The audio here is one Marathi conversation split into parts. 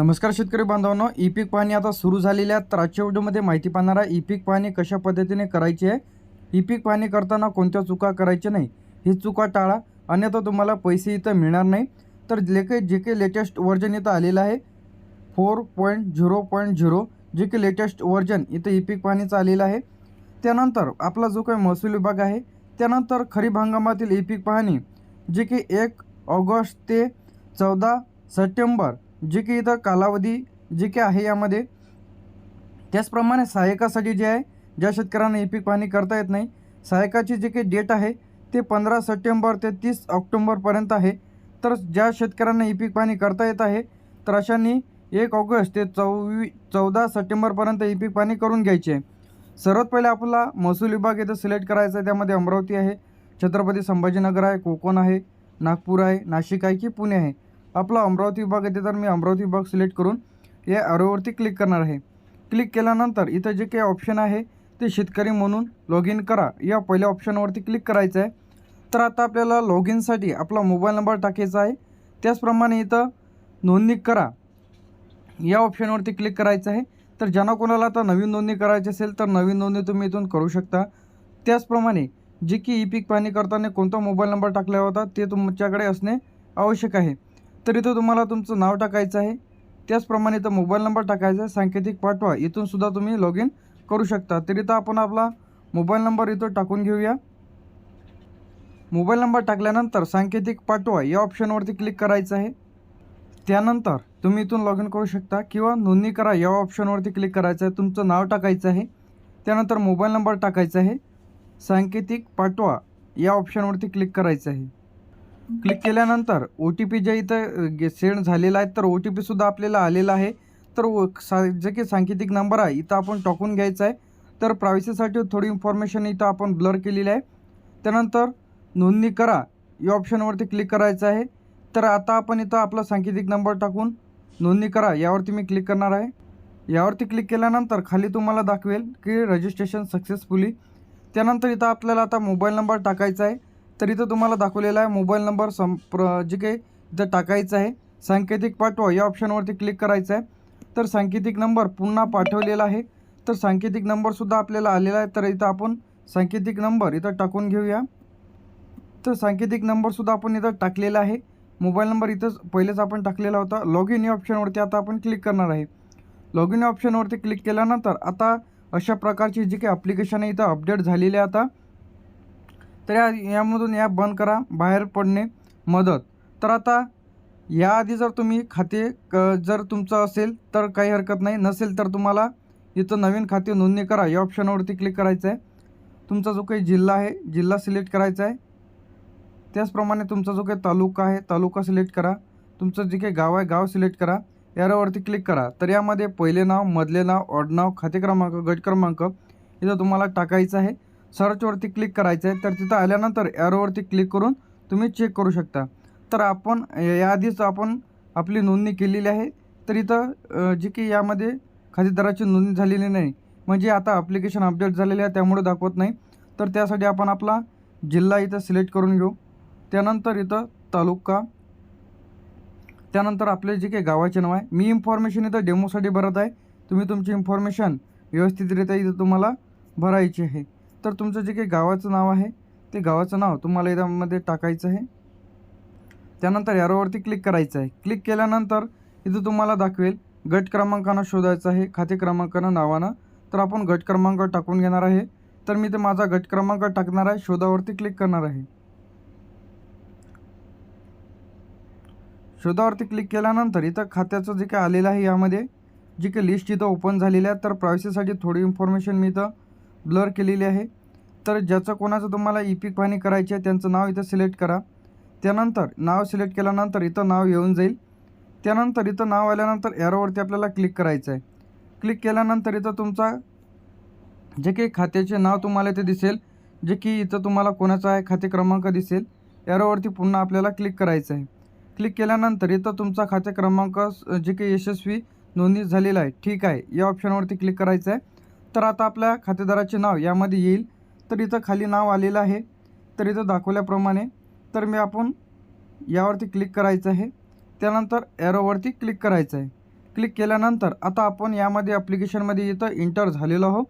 नमस्कार शेतकरी बांधवांनो ई पीक पाहणी आता सुरू झालेल्या आहे. तर आजच्या व्हिडिओमध्ये माहिती पाहणार आहे ई पीक पाहणी कशा पद्धतीने करायची आहे? ई पीक पाहणी करताना कोणत्या चुका करायच्या नाही? ही चुका टाळा अन्यथा तुम्हाला पैसे इथं मिळणार नाही. तर जे काही जे काही लेटेस्ट व्हर्जन इथं आलेलं आहे four point zero point zero जे काही लेटेस्ट व्हर्जन इथं ई पीक पाहणीचं आलेलं आहे. त्यानंतर आपला जो काही महसूल विभाग आहे त्यानंतर खरीप हंगामातील ई पीक पाहणी जे की एक ऑगस्ट ते चौदा सप्टेंबर जे की इथं कालावधी जे की आहे यामध्ये. त्याचप्रमाणे सहाय्यकासाठी जे आहे ज्या शेतकऱ्यांना ई पीक पाहणी करता येत नाही सहाय्यकाची जे काही डेट आहे ते पंधरा सप्टेंबर ते तीस ऑक्टोंबरपर्यंत आहे. तर ज्या शेतकऱ्यांना ई पीक पाणी करता येत आहे तर अशांनी एक ऑगस्ट ते चौवी चौदा सप्टेंबरपर्यंत ई पीक पाणी करून घ्यायची. आहे सर्वात पहिले आपला महसूल विभाग इथं सिलेक्ट करायचा आहे त्यामध्ये अमरावती आहे छत्रपती संभाजीनगर आहे कोकण आहे नागपूर आहे नाशिक आहे की पुणे आहे. आपला अमरावती विभाग येते तर मी अमरावती विभाग सिलेक्ट करून या ॲरोवरती क्लिक करणार आहे. क्लिक केल्यानंतर इथं जे काही ऑप्शन आहे ते शेतकरी म्हणून लॉग इन करा. या पहिल्या ऑप्शनवरती क्लिक करायचं आहे तर आता आपल्याला लॉग इनसाठी आपला मोबाईल नंबर टाकायचा आहे. त्याचप्रमाणे इथं नोंदणी करा. या ऑप्शनवरती क्लिक करायचं आहे. तर ज्यांना कोणाला आता नवीन नोंदणी करायची असेल तर नवीन नोंदणी तुम्ही इथून करू शकता. त्याचप्रमाणे जे की ई पीक पाहणी करताना कोणता मोबाईल नंबर टाकला होता ते तुमच्याकडे असणे आवश्यक आहे. तर इथं तुम्हाला तुमचं नाव टाकायचं आहे. त्याचप्रमाणे इथं मोबाईल नंबर टाकायचा आहे. सांकेतिक पाठवा. इथून सुद्धा तुम्ही लॉग इन करू शकता. तर इथं आपण आपला मोबाईल नंबर इथं टाकून घेऊया. मोबाईल नंबर टाकल्यानंतर सांकेतिक पाठवा. या ऑप्शनवरती क्लिक करायचं आहे. त्यानंतर तुम्ही इथून लॉग इन करू शकता किंवा नोंदणी करा. या ऑप्शनवरती क्लिक करायचं आहे. तुमचं नाव टाकायचं आहे. त्यानंतर मोबाईल नंबर टाकायचा आहे. सांकेतिक पाठवा. या ऑप्शनवरती क्लिक करायचं आहे. क्लिक केल्यानंतर ओ टी पी जे इथं सेंड झालेला आहे तर ओ टी पीसुद्धा आपल्याला आलेला आहे. तर ओ सा जे काही सांकेतिक नंबर आहे इथं आपण टाकून घ्यायचा आहे. तर प्रायव्हसीसाठी थोडी इन्फॉर्मेशन इथं आपण ब्लर केलेली आहे. त्यानंतर नोंदणी करा. या ऑप्शनवरती क्लिक करायचं आहे. तर आता आपण इथं आपला सांकेतिक नंबर टाकून नोंदणी करा. यावरती मी क्लिक करणार आहे. यावरती क्लिक केल्यानंतर खाली तुम्हाला दाखवेल की रजिस्ट्रेशन सक्सेसफुली त्यानंतर इथं आपल्याला आता मोबाईल नंबर टाकायचा आहे. तर इथं तुम्हाला दाखवलेला आहे. मोबाईल नंबर संप्र जे काही इथं टाकायचं आहे सांकेतिक पाठवा. या ऑप्शनवरती क्लिक करायचं आहे. तर सांकेतिक नंबर पुन्हा पाठवलेला आहे. तर सांकेतिक नंबरसुद्धा आपल्याला आलेला आहे. तर इथं आपण सांकेतिक नंबर इथं टाकून घेऊया. तर सांकेतिक नंबरसुद्धा आपण इथं टाकलेला आहे. मोबाईल नंबर इथंच पहिलेच आपण टाकलेला होता. लॉग इन या ऑप्शनवरती आता आपण क्लिक करणार आहे. लॉग इन ऑप्शनवरती क्लिक केल्यानंतर आता अशा प्रकारची जी काही ॲप्लिकेशन आहे इथं अपडेट झालेली आहे आता. तर या यामधून ॲप बंद करा बाहेर पडणे मदत. तर आता याआधी जर तुम्ही खाते क जर तुमचं असेल तर काही हरकत नाही. नसेल तर तुम्हाला इथं नवीन खाते नोंदणी करा. या ऑप्शनवरती क्लिक करायचं आहे तुमचा जो काही जिल्हा आहे जिल्हा सिलेक्ट करायचा आहे. त्याचप्रमाणे तुमचा जो काही तालुका आहे तालुका सिलेक्ट करा. तुमचं जे काही गाव आहे गाव सिलेक्ट करा. यावरती क्लिक करा. तर यामध्ये पहिले नाव मधले नाव ऑड नाव खाते क्रमांक गट क्रमांक इथं तुम्हाला टाकायचं आहे. सर्चवरती क्लिक करायचं आहे तर तिथं आल्यानंतर ॲरोवरती क्लिक करून तुम्ही चेक करू शकता. तर आपण याआधीच आपण आपली नोंदणी केलेली आहे. तर इथं जी की यामध्ये खातेदाराची नोंदणी झालेली नाही. म्हणजे आता ॲप्लिकेशन अपडेट झालेले आहे त्यामुळे दाखवत नाही. तर त्यासाठी आपण आपला जिल्हा इथं सिलेक्ट करून घेऊ. त्यानंतर इथं तालुका. त्यानंतर आपले जे काही गावाचे नाव आहे. मी इन्फॉर्मेशन इथं डेमोसाठी भरत आहे. तुम्ही तुमची इन्फॉर्मेशन व्यवस्थितरित्या इथं तुम्हाला भरायची आहे. तर तुमचं जे काही गावाचं नाव आहे ते गावाचं नाव तुम्हाला यामध्ये टाकायचं आहे. त्यानंतर यारोवरती क्लिक करायचं आहे. क्लिक केल्यानंतर इथं तुम्हाला दाखवेल गट क्रमांकानं शोधायचं आहे खाते क्रमांकानं नावानं. तर आपण गट क्रमांक टाकून घेणार आहे. तर मी ते माझा गट क्रमांक टाकणार आहे शोधावरती क्लिक करणार आहे. शोधावरती क्लिक केल्यानंतर इथं खात्याचं जे काही आलेलं आहे यामध्ये जी काही लिस्ट इथं ओपन झालेली आहे तर प्रायव्हसीसाठी थोडी इन्फॉर्मेशन मी इथं ब्लर केलेली आहे. तर ज्याचं कोणाचं तुम्हाला ई पीक पाहणी करायची आहे त्यांचं नाव इथं सिलेक्ट करा. त्यानंतर नाव सिलेक्ट केल्यानंतर इथं नाव येऊन जाईल. त्यानंतर इथं नाव आल्यानंतर एरोवरती आपल्याला क्लिक करायचं आहे क्लिक केल्यानंतर इथं तुमचा जे काही खात्याचे नाव तुम्हाला इथे दिसेल जे की इथं तुम्हाला कोणाचं आहे खाते क्रमांक दिसेल एरोवरती पुन्हा आपल्याला क्लिक करायचं आहे क्लिक केल्यानंतर इथं तुमचा खाते क्रमांक जे काही यशस्वी नोंदणी झालेला आहे ठीक आहे या ऑप्शनवरती क्लिक करायचं आहे तर आता आपल्या खातेदाराचे नाव यामध्ये येईल. तर इथं खाली नाव आलेलं आहे. तर इथं दाखवल्याप्रमाणे तर मी आपण यावरती क्लिक करायचं आहे. त्यानंतर ॲरोवरती क्लिक करायचं आहे. क्लिक केल्यानंतर आता आपण यामध्ये ॲप्लिकेशनमध्ये इथं इंटर झालेलो आहो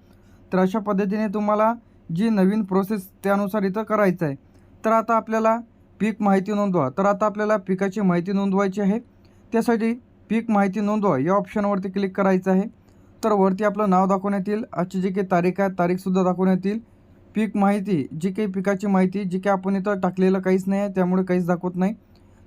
तर अशा पद्धतीने तुम्हाला जी नवीन प्रोसेस त्यानुसार इथं करायचं आहे. तर आता आपल्याला पीक माहिती नोंदवा. तर आता आपल्याला पिकाची माहिती नोंदवायची आहे. त्यासाठी पीक माहिती नोंदवा. या ऑप्शनवरती क्लिक करायचं आहे. तर वरती आपलं नाव दाखवण्यात येईल. आजची जी काही तारीख आहे तारीखसुद्धा दाखवण्यात येईल. पीक माहिती जी काही पिकाची माहिती जी काही आपण इथं टाकलेलं काहीच नाही आहे त्यामुळे काहीच दाखवत नाही.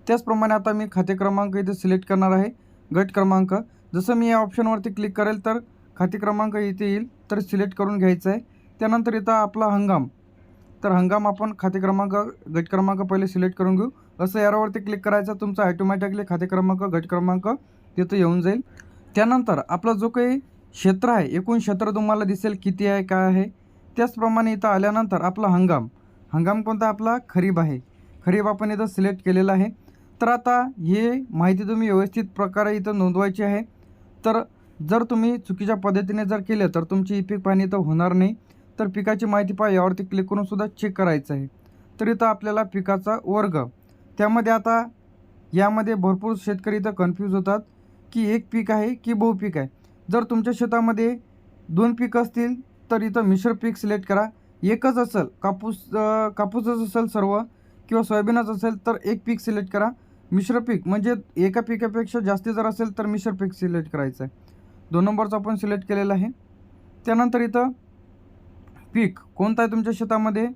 त्याचप्रमाणे आता मी खाते क्रमांक इथे सिलेक्ट करणार आहे गट क्रमांक. जसं मी या ऑप्शनवरती क्लिक करेल तर खाते क्रमांक इथे येईल तर सिलेक्ट करून घ्यायचं आहे. त्यानंतर इथं आपला हंगाम. तर हंगाम आपण खाते क्रमांक गट क्रमांक पहिले सिलेक्ट करून घेऊ. असं यावरती क्लिक करायचं तुमचा ॲटोमॅटिकली खाते क्रमांक गट क्रमांक तिथं येऊन जाईल. त्यानंतर आपला जो काही क्षेत्र आहे. एकूण क्षेत्र तुम्हाला दिसेल किती आहे काय आहे? त्याचप्रमाणे इथं आल्यानंतर आपला हंगाम. हंगाम कोणता? आपला खरीप आहे. खरीप आपण इथं सिलेक्ट केलेला आहे. तर आता हे माहिती तुम्ही व्यवस्थित प्रकारे इथं नोंदवायची आहे. तर जर तुम्ही चुकीच्या पद्धतीने जर केलं तर तुमची ई पीक पाणी इथं होणार नाही. तर पिकाची माहिती पहा यावरती क्लिक करून सुद्धा चेक करायचं आहे. तर इथं आपल्याला पिकाचा वर्ग. त्यामध्ये आता यामध्ये भरपूर शेतकरी इथं कन्फ्यूज होतात की एक पीक आहे की बहुपीक आहे. जर तुमच्या शेतामध्ये दोन पीक असतील तर इथं मिश्र पीक सिलेक्ट करा. एकच असेल कापूस कापूसच असेल सर्व किंवा सोयाबीनच असेल तर एक पीक सिलेक्ट करा. मिश्र पीक म्हणजे एका पिकापेक्षा जास्ती जर असेल तर मिश्र पीक सिलेक्ट करायचं आहे दोन नंबरचं आपण सिलेक्ट केलेलं आहे. त्यानंतर इथं पीक कोणतं आहे तुमच्या शेतामध्ये?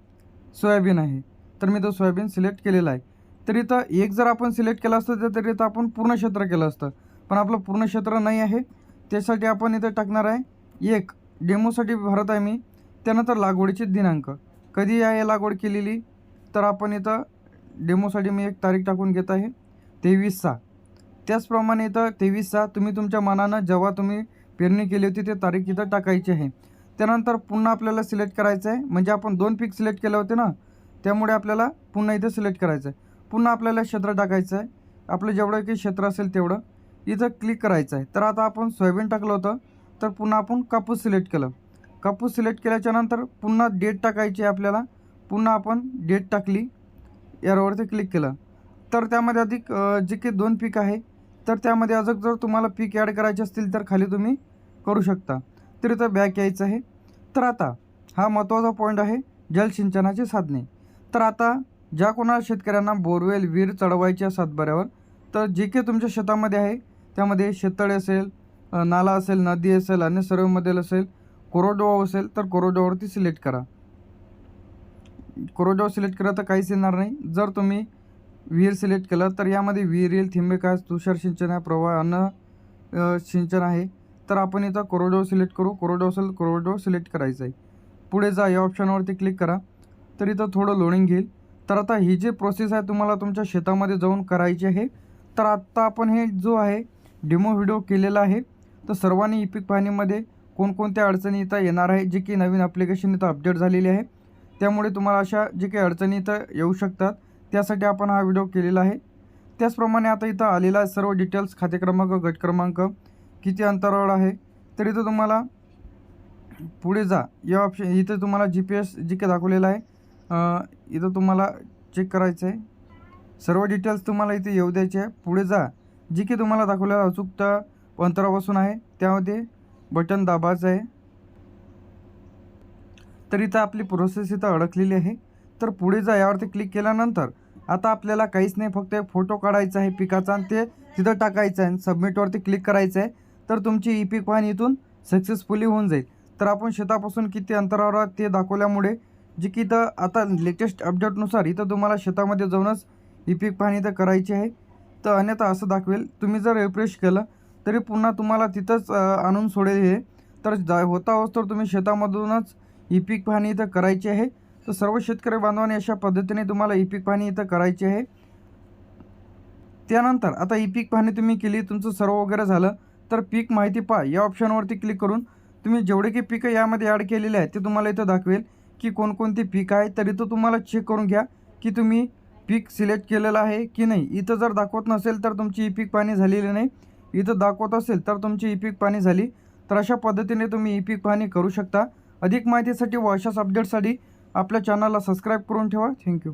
सोयाबीन आहे. तर मी तो सोयाबीन सिलेक्ट केलेला आहे. तर इथं एक जर आपण सिलेक्ट केलं असतं तर तरी इथं आपण पूर्ण क्षेत्र केलं असतं. पण आपलं पूर्ण क्षेत्र नाही आहे. त्यासाठी आपण इथं टाकणार आहे एक. डेमोसाठी भरत आहे मी. त्यानंतर लागवडीचे दिनांक. कधी आहे लागवड केलेली? तर आपण इथं डेमोसाठी मी एक तारीख टाकून घेत आहे. तेवीस सहा. त्याचप्रमाणे इथं तेवीस सहा तुम्ही तुमच्या मनानं जेव्हा तुम्ही पेरणी केली होती ते तारीख इथं टाकायची आहे. त्यानंतर पुन्हा आपल्याला सिलेक्ट करायचं आहे. म्हणजे आपण दोन पीक सिलेक्ट केले होते ना? त्यामुळे आपल्याला पुन्हा इथं सिलेक्ट करायचं आहे. पुन्हा आपल्याला क्षेत्र टाकायचं आहे. आपलं जेवढं काही क्षेत्र असेल तेवढं. इथं क्लिक करायचं आहे. तर आता आपण सोयाबीन टाकलं होतं. तर पुन्हा आपण कापूस सिलेक्ट केलं. कापूस सिलेक्ट केल्याच्यानंतर पुन्हा डेट टाकायची आहे आपल्याला. पुन्हा आपण डेट टाकली. यावरती क्लिक केलं. तर त्यामध्ये अधिक जे काही दोन पीक आहे तर त्यामध्ये अजून जर तुम्हाला पीक ॲड करायचे असतील तर खाली तुम्ही करू शकता. तर इथं बॅक यायचं आहे. तर आता हा महत्त्वाचा पॉईंट आहे जलसिंचनाची साधने. तर आता ज्या कोणाला शेतकऱ्यांना बोरवेल विहीर चढवायच्या सातबाऱ्यावर तर जे काही तुमच्या शेतामध्ये आहे त्यामध्ये शेततळे असेल नाला असेल नदी असेल अन्य सर्वमध्ये असेल कोरोडवाव असेल तर कोरोडवावरती सिलेक्ट करा. कोरडवाहू सिलेक्ट करा तर काहीच येणार नाही. जर तुम्ही विहीर सिलेक्ट केलं तर यामध्ये विहीर येईल थिंबिकास तुषार सिंचन आहे प्रवाह अन्न सिंचन आहे. तर आपण इथं कोरडवाहू सिलेक्ट करू. कोरडवाहू असेल कोरडवाहू सिलेक्ट करायचं आहे. पुढे जा या ऑप्शनवरती क्लिक करा. तर इथं थोडं लोडिंग घेईल. तर आता ही जी प्रोसेस आहे तुम्हाला तुमच्या शेतामध्ये जाऊन करायची आहे तर आत्ता आपण हे जो आहे डेमो व्हिडिओ केलेला आहे. तर सर्वांनी ई पाहणीमध्ये कोणकोणत्या अडचणी इथं येणार आहे जे की नवीन ॲप्लिकेशन इथं अपडेट झालेली आहे. त्यामुळे तुम्हाला अशा जे काही अडचणी इथं येऊ शकतात त्यासाठी आपण हा व्हिडिओ केलेला आहे. त्याचप्रमाणे आता इथं आलेला आहे सर्व डिटेल्स खाते क्रमांक गट क्रमांक किती अंतरावर आहे. तर इथं तुम्हाला पुढे जा. या ऑप्शन इथं तुम्हाला जी पी एस जी काही दाखवलेलं आहे. इथं तुम्हाला चेक करायचं आहे सर्व डिटेल्स तुम्हाला इथे येऊ द्यायचे आहे. पुढे जा. जी की तुम्हाला दाखवल्या अचूकता अंतरापासून आहे. त्यामध्ये बटन दाबायचं आहे. तर इथं आपली प्रोसेस इथं अडकलेली आहे. तर पुढे जा यावरती क्लिक केल्यानंतर आता आपल्याला काहीच नाही फक्त एक फोटो काढायचा आहे पिकाचा आणि ते तिथं टाकायचं आहे. सबमिटवरती क्लिक करायचं आहे. तर तुमची ई पीक पाहणी इथून सक्सेसफुली होऊन जाईल. तर आपण शेतापासून किती अंतरावर आहात ते दाखवल्यामुळे जे की इथं आता लेटेस्ट अपडेटनुसार इथं तुम्हाला शेतामध्ये जाऊनच ई पीक पाहणी इथं करायची आहे. तर अन्यथा असं दाखवेल. तुम्ही जर रिफ्रेश केलं तरी पुन्हा तुम्हाला तिथंच आणून सोडेल हे. तर जा होता होस तुम्ही शेतामधूनच ई पीक पाहणी इथं करायची आहे. तर सर्व शेतकरी बांधवांनी अशा पद्धतीने तुम्हाला ई पीक पाहणी इथं करायची आहे. त्यानंतर आता ई पीक पाहणी तुम्ही केली तुमचं सर्व वगैरे झालं तर पीक माहिती पहा. या ऑप्शनवरती क्लिक करून तुम्ही जेवढे की पिकं यामध्ये ॲड केलेले आहेत ते तुम्हाला इथं दाखवेल की कोणकोणती पीक आहे. तरी तो तुम्हाला चेक करून घ्या की तुम्ही पीक सिलेक्ट केलेलं आहे की नाही? इथं जर दाखवत नसेल तर तुमची ई पीक पाणी झालेली नाही. इथं दाखवत असेल तर तुमची ई पीक पाणी झाली. तर अशा पद्धतीने तुम्ही ई पीक पाहणी करू शकता. अधिक माहितीसाठी व अशाच अपडेटसाठी आपल्या चॅनलला सबस्क्राईब करून ठेवा. थँक्यू